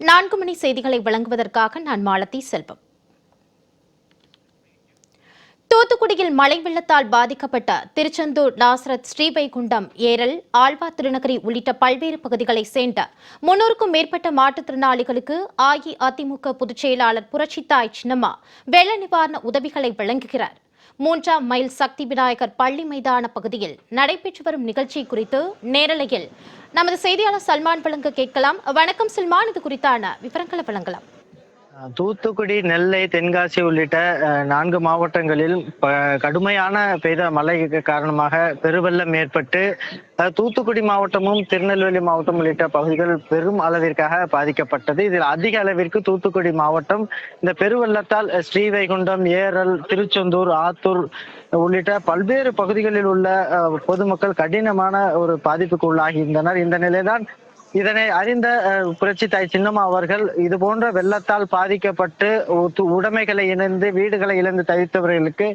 நான்கு மணி செய்திகளை வழங்குவதற்காக நான் மாலத்தி செல்வம். தூத்துக்குடியில் மழை வெள்ளத்தால் பாதிக்கப்பட்ட திருச்செந்தூர் நாசரத் ஸ்ரீவைகுண்டம் ஏரல் ஆழ்வா திருநகரி உள்ளிட்ட பல்வேறு பகுதிகளைச் சேர்ந்த முன்னூறுக்கும் மேற்பட்ட மாற்றுத்திறனாளிகளுக்கு அஇஅதிமுக பொதுச் செயலாளர் புரட்சித்தாய் சின்னம்மா வெள்ள நிவாரண உதவிகளை வழங்குகிறார். மூன்றாம் மைல் சக்தி விநாயகர் பள்ளி மைதான பகுதியில் நடைபெற்று வரும் நிகழ்ச்சி குறித்து நேரலையில். நமது செய்தியாளர் சல்மான் வழங்க கேட்கலாம். வணக்கம் சல்மான். இது குறித்தான விவரங்களை வழங்கலாம். தூத்துக்குடி நெல்லை தென்காசி உள்ளிட்ட நான்கு மாவட்டங்களில் கடுமையான பெய்த மழை காரணமாக பெருவெள்ளம் ஏற்பட்டு அஹ், தூத்துக்குடி மாவட்டமும் திருநெல்வேலி மாவட்டம் உள்ளிட்ட பகுதிகள் பெரும் அளவிற்காக பாதிக்கப்பட்டது. இதில் அதிக அளவிற்கு தூத்துக்குடி மாவட்டம் இந்த பெருவெள்ளத்தால் ஸ்ரீவைகுண்டம் ஏரல் திருச்செந்தூர் ஆத்தூர் உள்ளிட்ட பல்வேறு பகுதிகளில் உள்ள அஹ், பொதுமக்கள் கடினமான ஒரு பாதிப்புக்கு உள்ளாகி இருந்தனர். இந்த நிலைதான் இதனை அறிந்த அஹ், புரட்சி தாய் சின்னம்மா அவர்கள் இது போன்ற வெள்ளத்தால் பாதிக்கப்பட்டு உடைமைகளை இணைந்து வீடுகளை இழந்து தவித்தவர்களுக்கு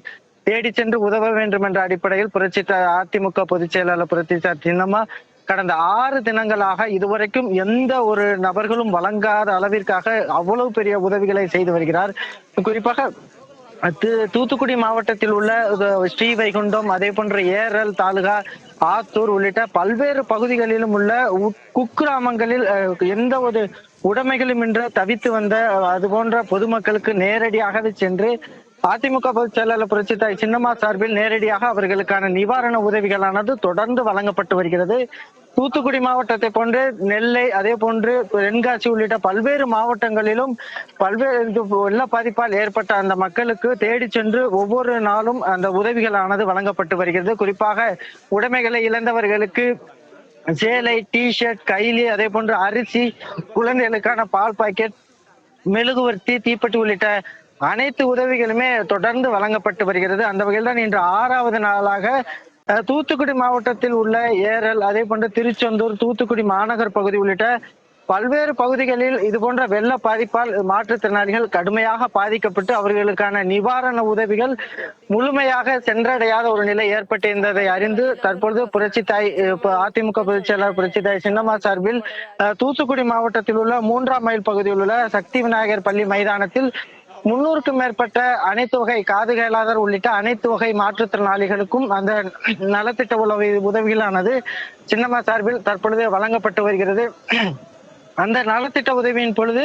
தேடி சென்று உதவ வேண்டும் என்ற அடிப்படையில் புரட்சி அதிமுக பொதுச் செயலாளர் புரட்சி தாய் சின்னம்மா கடந்த ஆறு தினங்களாக இதுவரைக்கும் எந்த ஒரு நபர்களும் வழங்காத அளவிற்காக அவ்வளவு பெரிய உதவிகளை செய்து வருகிறார். குறிப்பாக தூத்துக்குடி மாவட்டத்தில் உள்ள ஸ்ரீ ஸ்ரீவைகுண்டம் அதே போன்ற ஏரல் தாலுகா ஆத்தூர் உள்ளிட்ட பல்வேறு பகுதிகளிலும் உள்ள குக்கிராமங்களில் அஹ், எந்த ஒரு உடைமைகளும் இன்று தவித்து வந்த அது போன்ற பொதுமக்களுக்கு நேரடியாகவே சென்று அதிமுக பொதுச் செயலாளர் புரட்சி தாய் சின்னம்மா சார்பில் நேரடியாக அவர்களுக்கான நிவாரண உதவிகளானது தொடர்ந்து வழங்கப்பட்டு வருகிறது. தூத்துக்குடி மாவட்டத்தை போன்று நெல்லை அதே போன்று தென்காசி உள்ளிட்ட பல்வேறு மாவட்டங்களிலும் பல்வேறு வெள்ள பாதிப்பால் ஏற்பட்ட அந்த மக்களுக்கு தேடி சென்று ஒவ்வொரு நாளும் அந்த உதவிகளானது வழங்கப்பட்டு வருகிறது. குறிப்பாக உடைமைகளை இழந்தவர்களுக்கு சேலை டி ஷர்ட் கைலி அதே போன்று அரிசி குழந்தைகளுக்கான பால் பாக்கெட் மெழுகுவர்த்தி தீப்பெட்டி உள்ளிட்ட அனைத்து உதவிகளுமே தொடர்ந்து வழங்கப்பட்டு வருகிறது. அந்த வகையில் தான் இன்று ஆறாவது நாளாக அஹ், தூத்துக்குடி மாவட்டத்தில் உள்ள ஏரல் அதே போன்று திருச்செந்தூர் தூத்துக்குடி மாநகர் பகுதி உள்ளிட்ட பல்வேறு பகுதிகளில் இது போன்ற வெள்ள பாதிப்பால் மாற்றுத்திறனாளிகள் கடுமையாக பாதிக்கப்பட்டு அவர்களுக்கான நிவாரண உதவிகள் முழுமையாக சென்றடையாத ஒரு நிலை ஏற்பட்டிருந்ததை அறிந்து தற்பொழுது புரட்சி தாய் அதிமுக பொதுச் செயலாளர் புரட்சி தாய் சின்னம்மா சார்பில் தூத்துக்குடி மாவட்டத்தில் உள்ள மூன்றாம் மைல் பகுதியில் உள்ள சக்தி விநாயகர் பள்ளி மைதானத்தில் முன்னூறுக்கும் மேற்பட்ட அனைத்து வகை காது கேளாதர் உள்ளிட்ட அனைத்து வகை மாற்றுத்திறனாளிகளுக்கும் அந்த நலத்திட்ட உதவி உதவிகளானது சின்னம்மா சார்பில் தற்பொழுது வழங்கப்பட்டு வருகிறது. அந்த நலத்திட்ட உதவியின் பொழுது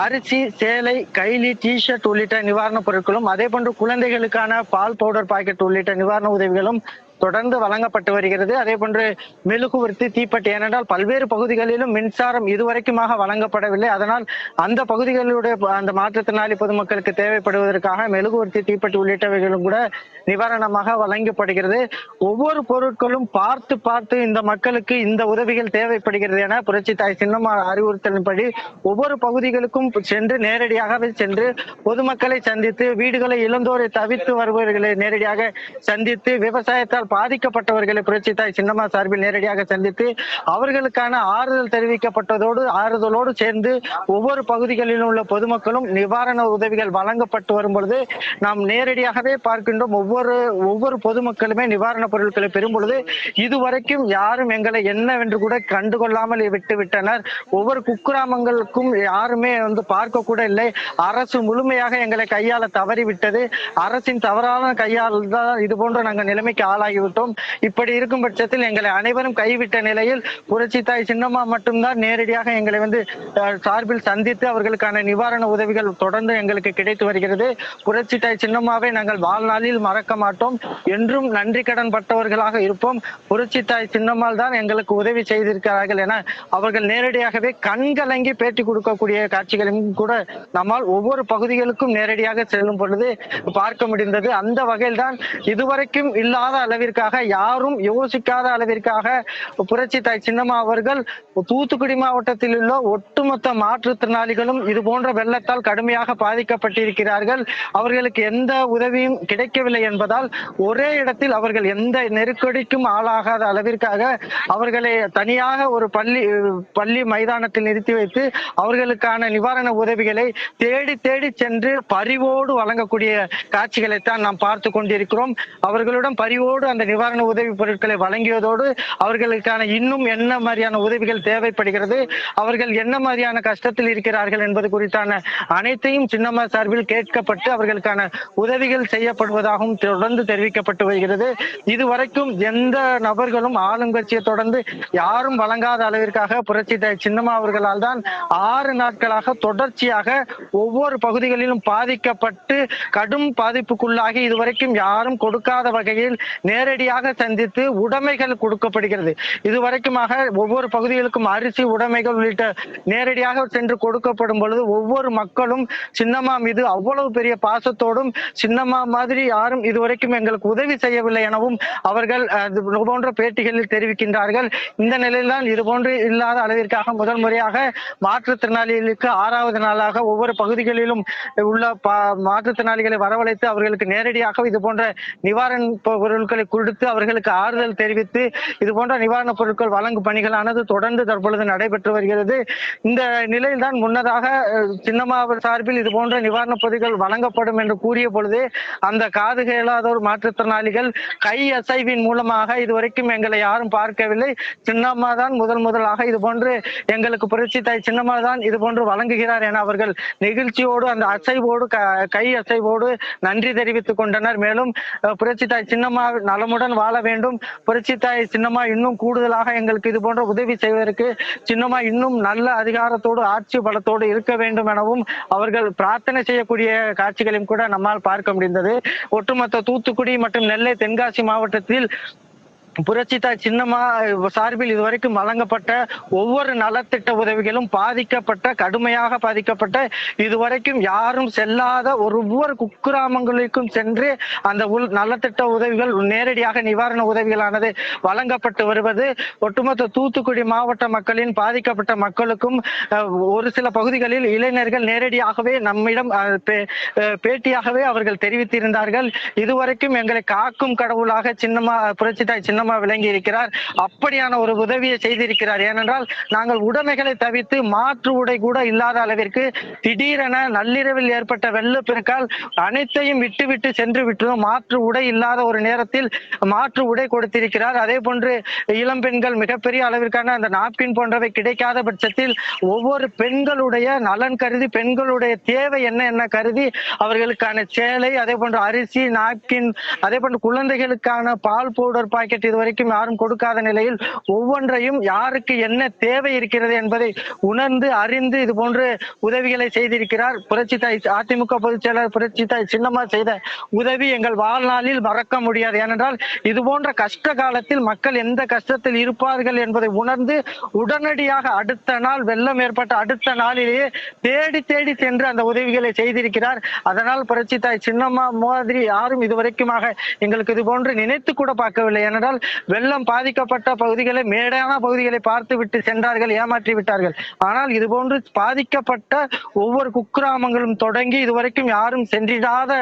அரிசி சேலை கைலி டிஷர்ட் உள்ளிட்ட நிவாரணப் பொருட்களும் அதே போன்று குழந்தைகளுக்கான பால் பவுடர் பாக்கெட் உள்ளிட்ட நிவாரண உதவிகளும் தொடர்ந்து வழங்கப்பட்டு வருகிறது. அதே போன்று மெழுகுவர்த்தி தீப்பெட்டி ஏனென்றால் பல்வேறு பகுதிகளிலும் மின்சாரம் இதுவரைக்குமாக வழங்கப்படவில்லை. அதனால் அந்த பகுதிகளுடைய அந்த மாற்றுத்திறனாளி பொதுமக்களுக்கு தேவைப்படுவதற்காக மெழுகுவர்த்தி தீப்பெட்டி உள்ளிட்டவைகளும் கூட நிவாரணமாக வழங்கப்படுகிறது. ஒவ்வொரு பொருட்களும் பார்த்து பார்த்து இந்த மக்களுக்கு இந்த உதவிகள் தேவைப்படுகிறது என புரட்சி தாய் சின்னம்மா அறிவுறுத்தலின்படி ஒவ்வொரு பகுதிகளுக்கும் சென்று நேரடியாகவே சென்று பொதுமக்களை சந்தித்து வீடுகளை இழந்தோரை தவித்து வருபவர்களை நேரடியாக சந்தித்து விவசாயத்தால் பாதிக்கப்பட்டவர்களை புரட்சி தாய் சின்னம்மா சார்பில் நேரடியாக சந்தித்து அவர்களுக்கான ஆறுதல் தெரிவிக்கப்பட்டதோடு ஆறுதலோடு சேர்ந்து ஒவ்வொரு பகுதிகளிலும் உள்ள பொதுமக்களும் நிவாரண உதவிகள் வழங்கப்பட்டு வரும் பொழுது நாம் நேரடியாகவே பார்க்கின்றோம். ஒவ்வொரு ஒவ்வொரு பொதுமக்களுமே நிவாரணப் பொருட்களை பெறும் பொழுது இதுவரைக்கும் யாரும் எங்களை என்னவென்று கூட கண்டுகொள்ளாமல் விட்டு விட்டனர். ஒவ்வொரு குக்கிராமங்களுக்கும் யாருமே வந்து பார்க்க கூட இல்லை. அரசு முழுமையாக எங்களை கையாள தவறிவிட்டது. அரசின் தவறான கையால் தான் இது போன்ற நாங்கள் நிலைமைக்கு ஆகிவிட்டோம். இப்படி இருக்கும் பட்சத்தில் எங்களை அனைவரும் கைவிட்ட நிலையில் புரட்சி தாய் சின்னம்மா மட்டும்தான் நேரடியாக எங்களை வந்து சார்பில் சந்தித்து அவர்களுக்கான நிவாரண உதவிகள் தொடர்ந்து எங்களுக்கு கிடைத்து வருகிறது. புரட்சி தாய் சின்னம்மாவை நாங்கள் வாழ்நாளில் மறக்க மாட்டோம். என்றும் நன்றி கடன் பட்டவர்களாக இருப்போம். புரட்சி தாய் சின்னம்மாள் தான் எங்களுக்கு உதவி செய்திருக்கிறார்கள் என அவர்கள் நேரடியாகவே கண்கலங்கி பேட்டி கொடுக்கக்கூடிய காட்சிகளையும் கூட நம்மால் ஒவ்வொரு பகுதிகளுக்கும் நேரடியாக செல்லும் பொழுது பார்க்க முடிந்தது. அந்த வகையில் தான் இதுவரைக்கும் இல்லாத அளவில் அளவிற்காக யாரும் யோசிக்காத அளவிற்காக புரட்சி தாய் சின்னம்மா அவர்கள் தூத்துக்குடி மாவட்டத்தில் உள்ள ஒட்டுமொத்த மாற்றுத்திறனாளிகளும் இது போன்ற வெள்ளத்தால் கடுமையாக பாதிக்கப்பட்டிருக்கிறார்கள். அவர்களுக்கு எந்த உதவியும் கிடைக்கவில்லை என்பதால் ஒரே இடத்தில் அவர்கள் எந்த நெருக்கடிக்கும் ஆளாகாத அளவிற்காக அவர்களை தனியாக ஒரு பள்ளி பள்ளி மைதானத்தில் நிறுத்தி வைத்து அவர்களுக்கான நிவாரண உதவிகளை தேடி தேடி சென்று பரிவோடு வழங்கக்கூடிய காட்சிகளைத்தான் நாம் பார்த்து கொண்டிருக்கிறோம். அவர்களுடன் பரிவோடு அந்த நிவாரண உதவி பொருட்களை வழங்கியதோடு அவர்களுக்கான இன்னும் என்ன மாதிரியான உதவிகள் தேவைப்படுகிறது அவர்கள் என்ன மாதிரியான கஷ்டத்தில் இருக்கிறார்கள் என்பது குறித்தான அனைத்தையும் சின்னம்மா சார்பில் கேட்கப்பட்டு அவர்களுக்கான உதவிகள் செய்யப்படுவதாகவும் தொடர்ந்து தெரிவிக்கப்பட்டு வருகிறது. இதுவரைக்கும் எந்த நபர்களும் ஆளுங்கட்சியை தொடர்ந்து யாரும் வழங்காத அளவிற்காக புரட்சி சின்னம்மா அவர்களால் தான் ஆறு நாட்களாக தொடர்ச்சியாக ஒவ்வொரு பகுதிகளிலும் பாதிக்கப்பட்டு கடும் பாதிப்புக்குள்ளாகி இதுவரைக்கும் யாரும் கொடுக்காத வகையில் நேரடியாக சந்தித்து உடைமைகள் கொடுக்கப்படுகிறது. இதுவரைக்குமாக ஒவ்வொரு பகுதிகளுக்கும் அரிசி உடைமைகள் உள்ளிட்ட நேரடியாக சென்று கொடுக்கப்படும் பொழுது ஒவ்வொரு மக்களும் சின்னம்மா மீது அவ்வளவு பெரிய பாசத்தோடும் சின்னம்மா மாதிரி யாரும் இதுவரைக்கும் எங்களுக்கு உதவி செய்யவில்லை எனவும் அவர்கள் போன்ற பேட்டிகளில் தெரிவிக்கின்றார்கள். இந்த நிலையில்தான் இதுபோன்று இல்லாத அளவிற்காக முதல் முறையாக மாற்றுத்திறனாளிகளுக்கு ஆறாவது நாளாக ஒவ்வொரு பகுதிகளிலும் உள்ள மாற்றுத்திறனாளிகளை வரவழைத்து அவர்களுக்கு நேரடியாக இது போன்ற நிவாரண பொருட்களை கொடுத்து அவர்களுக்கு ஆறுதல் தெரிவித்து இது போன்ற நிவாரணப் பொருட்கள் வழங்கும் பணிகளானது தொடர்ந்து தற்பொழுது நடைபெற்று வருகிறது. இந்த நிலையில் தான் முன்னதாக அஹ், சின்னம்மா சார்பில் இது போன்ற நிவாரணப் பொருட்கள் வழங்கப்படும் என்று கூறிய பொழுது அந்த காது கேளாதோர் மாற்றுத்திறனாளிகள் கை அசைவின் மூலமாக இதுவரைக்கும் எங்களை யாரும் பார்க்கவில்லை. சின்னம்மா தான் முதல் முதலாக இது போன்று எங்களுக்கு புரட்சி தாய் சின்னம்மா தான் இது போன்று வழங்குகிறார் என அவர்கள் நெகிழ்ச்சியோடு அந்த அசைவோடு கை அசைவோடு நன்றி தெரிவித்துக் கொண்டனர். மேலும் புரட்சி தாய் சின்னம்மா நல நலமுடன் வாழ வேண்டும். புரட்சி தாய் சின்னம்மா இன்னும் கூடுதலாக எங்களுக்கு இது போன்ற உதவி செய்வதற்கு சின்னம்மா இன்னும் நல்ல அதிகாரத்தோடு ஆட்சி பலத்தோடு இருக்க வேண்டும் எனவும் அவர்கள் பிரார்த்தனை செய்யக்கூடிய காட்சிகளையும் கூட நம்மால் பார்க்க முடிந்தது. ஒட்டுமொத்த தூத்துக்குடி மற்றும் நெல்லை தென்காசி மாவட்டத்தில் புரட்சித்தாய் சின்னமா சின்னம்மா சார்பில் இதுவரைக்கும் வழங்கப்பட்ட ஒவ்வொரு நலத்திட்ட உதவிகளும் பாதிக்கப்பட்ட கடுமையாக பாதிக்கப்பட்ட இதுவரைக்கும் யாரும் செல்லாத ஒவ்வொரு குக்கிராமங்களுக்கும் சென்று அந்த உள் நலத்திட்ட உதவிகள் நேரடியாக நிவாரண உதவிகளானது வழங்கப்பட்டு வருவது. ஒட்டுமொத்த தூத்துக்குடி மாவட்ட மக்களின் பாதிக்கப்பட்ட மக்களுக்கும் ஒரு சில பகுதிகளில் இளைஞர்கள் நேரடியாகவே நம்மிடம் பே- பேட்டியாகவே அவர்கள் தெரிவித்திருந்தார்கள். இதுவரைக்கும் எங்களை காக்கும் கடவுளாக சின்னம்மா புரட்சிதாய் தாய் சின்னம்மா விளங்கி இருக்கிறார். அப்படியான ஒரு உதவியை செய்திருக்கிறார். ஏனென்றால் நாங்கள் உடைமைகளை தவிர்த்து மாற்று உடை கூட இல்லாத அளவிற்கு திடீரென நள்ளிரவில் ஏற்பட்ட வெள்ளப்பெருக்கால் அனைத்தையும் விட்டு விட்டு சென்று விட்டதும் மாற்று உடை இல்லாத ஒரு நேரத்தில் மாற்று உடை கொடுத்திருக்கிறார். அதே போன்று இளம் பெண்கள் மிகப்பெரிய அளவிற்கான அந்த நாப்கின் போன்றவை கிடைக்காத பட்சத்தில் ஒவ்வொரு பெண்களுடைய நலன் கருதி பெண்களுடைய தேவை என்ன என்ன கருதி அவர்களுக்கான சேலை அதே போன்று அரிசி நாப்கின் அதே போன்று குழந்தைகளுக்கான பால் பவுடர் பாக்கெட் இதுவரைக்கும் யாரும் கொடுக்காத நிலையில் ஒவ்வொன்றையும் யாருக்கு என்ன தேவை இருக்கிறது என்பதை உணர்ந்து அறிந்து இது போன்று உதவிகளை செய்திருக்கிறார். புரட்சி தாய் அதிமுக பொதுச் செயலர் புரட்சி தாய் சின்னம்மா செய்த உதவி எங்கள் வாழ்நாளில் மறக்க முடியாது. ஏனென்றால் இது போன்ற கஷ்ட காலத்தில் மக்கள் எந்த கஷ்டத்தில் இருப்பார்கள் என்பதை உணர்ந்து உடனடியாக அடுத்த நாள் வெள்ளம் ஏற்பட்ட அடுத்த நாளிலேயே தேடி தேடி சென்று அந்த உதவிகளை செய்திருக்கிறார். அதனால் புரட்சி தாய் சின்னம்மா மாதிரி யாரும் இதுவரைக்குமாக எங்களுக்கு இது போன்று நினைத்து கூட பார்க்கவில்லை. ஏனென்றால் வெள்ளம் பாதிக்கப்பட்ட பகுதிகளை மேடான பகுதிகளை பார்த்து விட்டு சென்றார்கள் ஏமாற்றி விட்டார்கள். ஆனால் இது போன்று பாதிக்கப்பட்ட ஒவ்வொரு குக்கிராமங்களும் தொடங்கி இதுவரைக்கும் யாரும் சென்றிடாத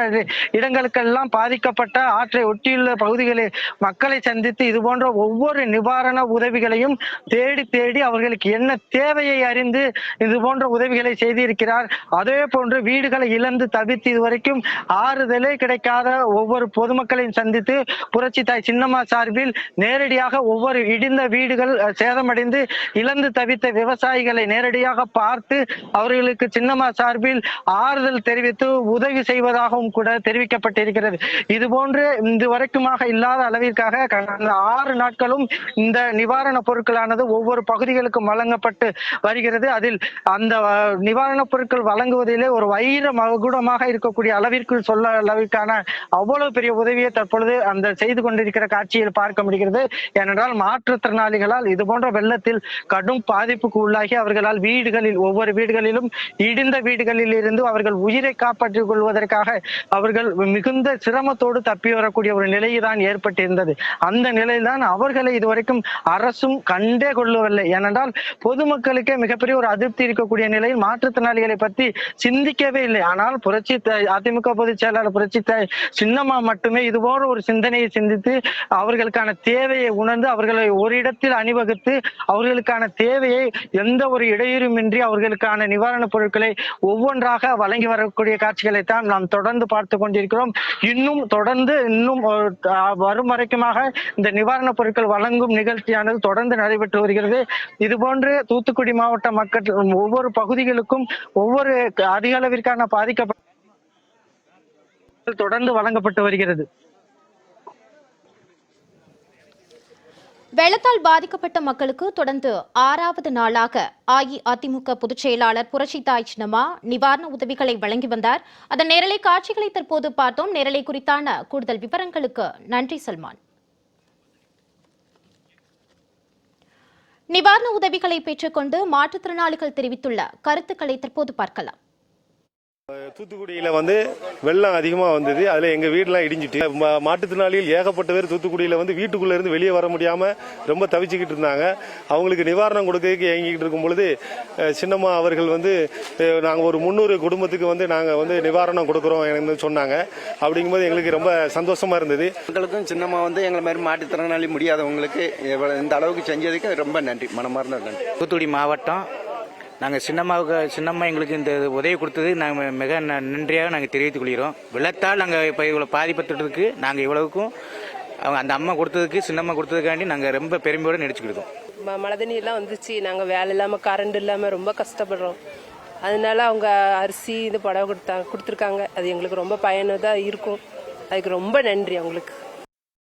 இடங்களுக்கெல்லாம் பாதிக்கப்பட்ட ஆற்றை ஒட்டியுள்ள பகுதிகளில் மக்களை சந்தித்து இது போன்ற ஒவ்வொரு நிவாரண உதவிகளையும் தேடி தேடி அவர்களுக்கு என்ன தேவையை அறிந்து இது போன்ற உதவிகளை செய்திருக்கிறார். அதே போன்று வீடுகளை இழந்து தவித்து இதுவரைக்கும் ஆறுதலே கிடைக்காத ஒவ்வொரு பொதுமக்களையும் சந்தித்து புரட்சி தாய் சின்னம்மா சார்பில் நேரடியாக ஒவ்வொரு இடிந்த வீடுகள் சேதமடைந்து இழந்து தவித்த விவசாயிகளை நேரடியாக பார்த்து அவர்களுக்கு சின்னம்மா சார்பில் ஆறுதல் தெரிவித்து உதவி செய்வதாகவும் கூட தெரிவிக்கப்பட்டிருக்கிறது. இது போன்று இதுவரைக்குமாக இல்லாத அளவிற்காக கடந்த ஆறு நாட்களும் இந்த நிவாரண பொருட்களானது ஒவ்வொரு பகுதிகளுக்கும் வழங்கப்பட்டு வருகிறது. அதில் அந்த நிவாரணப் பொருட்கள் வழங்குவதிலே ஒரு வைர மகுடமாக இருக்கக்கூடிய அளவிற்கு சொல்ல அளவிற்கான அவ்வளவு பெரிய உதவியை தற்பொழுது அந்த செய்து கொண்டிருக்கிற காட்சியில் பார்க்க முடிகிறது ஏனென்றால் மாற்றுத்திறனாளிகளால் இது போன்ற வெள்ளத்தில் கடும் பாதிப்புக்கு உள்ளாகி அவர்களால் வீடுகளில் ஒவ்வொரு வீடுகளிலும் இடிந்த வீடுகளில் இருந்து அவர்கள் உயிரை காப்பாற்றிக் கொள்வதற்காக அவர்கள் மிகுந்த சிரமத்தோடு தப்பி வரக்கூடிய ஒரு நிலை தான் ஏற்பட்டிருந்தது. அந்த நிலையில்தான் அவர்களை இதுவரைக்கும் அரசும் கண்டே கொள்ளவில்லை. ஏனென்றால் பொதுமக்களுக்கே மிகப்பெரிய ஒரு அதிருப்தி இருக்கக்கூடிய நிலையில் மாற்றுத்திறனாளிகளை பற்றி சிந்திக்கவே இல்லை. ஆனால் புரட்சி அதிமுக பொதுச் செயலாளர் புரட்சி சின்னம்மா மட்டுமே இதுபோன்ற ஒரு சிந்தனையை சிந்தித்து அவர்களுக்கு அவர்களுக்கான தேவையை உணர்ந்து அவர்களை ஒரு இடத்தில் அணிவகுத்து அவர்களுக்கான தேவையை எந்த ஒரு இடையூறுமின்றி அவர்களுக்கான நிவாரணப் பொருட்களை ஒவ்வொன்றாக வழங்கி வரக்கூடிய காட்சிகளை தான் நாம் தொடர்ந்து பார்த்து கொண்டிருக்கிறோம். இன்னும் தொடர்ந்து இன்னும் வரும் வரைக்குமாக இந்த நிவாரணப் பொருட்கள் வழங்கும் நிகழ்ச்சியானது தொடர்ந்து நடைபெற்று வருகிறது. இதுபோன்று தூத்துக்குடி மாவட்ட மக்கள் ஒவ்வொரு பகுதிகளுக்கும் ஒவ்வொரு அதிக அளவிற்கான பாதிக்கப்பட்ட தொடர்ந்து வழங்கப்பட்டு வருகிறது. வெள்ளத்தால் பாதிக்கப்பட்ட மக்களுக்கு தொடர்ந்து ஆறாவது நாளாக அஇஅதிமுக பொதுச் செயலாளர் புரட்சித்தாய் சின்னமா நிவாரண உதவிகளை வழங்கி வந்தார். அதன் நேரலை காட்சிகளை தற்போது பார்த்தோம். நேரலை குறித்தான கூடுதல் விவரங்களுக்கு நன்றி சல்மான். நிவாரண உதவிகளை பெற்றுக்கொண்டு மாற்றுத்திறனாளிகள் தெரிவித்துள்ள கருத்துக்களை தற்போது பார்க்கலாம். தூத்துக்குடியில் வந்து வெள்ளம் அதிகமாக வந்தது. அதில் எங்கள் வீடெலாம் இடிஞ்சிட்டு ம- மாற்றுத்திறனாளிகள் ஏகப்பட்ட பேர் தூத்துக்குடியில் வந்து வீட்டுக்குள்ளே இருந்து வெளியே வர முடியாமல் ரொம்ப தவிச்சுக்கிட்டு இருந்தாங்க. அவங்களுக்கு நிவாரணம் கொடுக்கறதுக்கு இயங்கிக்கிட்டு இருக்கும் பொழுது சின்னம்மா அவர்கள் வந்து நாங்கள் ஒரு முந்நூறு குடும்பத்துக்கு வந்து நாங்கள் வந்து நிவாரணம் கொடுக்குறோம் எனக்கு சொன்னாங்க. அப்படிங்கும்போது எங்களுக்கு ரொம்ப சந்தோஷமாக இருந்தது. மக்களுக்கும் சின்னம்மா வந்து எங்களை மாதிரி மாற்றுத்திறனாளி முடியாதவங்களுக்கு இந்த அளவுக்கு செஞ்சதுக்கு ரொம்ப நன்றி. மனமார்ந்த நன்றி. தூத்துக்குடி மாவட்டம் நாங்கள் சின்னம்மாவுக்கு சின்னம்மா எங்களுக்கு இந்த உதவி கொடுத்தது. நாங்கள் மிக ந- நன்றியாக நாங்கள் தெரிவித்துக் கொள்கிறோம். வெள்ளத்தால் நாங்கள் இப்போ இவ்வளோ பாதிப்பட்டுறதுக்கு நாங்கள் இவ்வளவுக்கும் அவங்க அந்த அம்மா கொடுத்ததுக்கு சின்னம்மா கொடுத்ததுக்காண்டி நாங்கள் ரொம்ப பெருமையோடு நினச்சிக்கிட்டோம் மழை தண்ணியெல்லாம் வந்துச்சு. நாங்கள் வேலை இல்லாமல் கரண்ட் இல்லாமல் ரொம்ப கஷ்டப்படுறோம். அதனால அவங்க அரிசி இது படம் கொடுத்தா கொடுத்துருக்காங்க. அது எங்களுக்கு ரொம்ப பயனுள்ளதாக இருக்கும். அதுக்கு ரொம்ப நன்றி அவங்களுக்கு.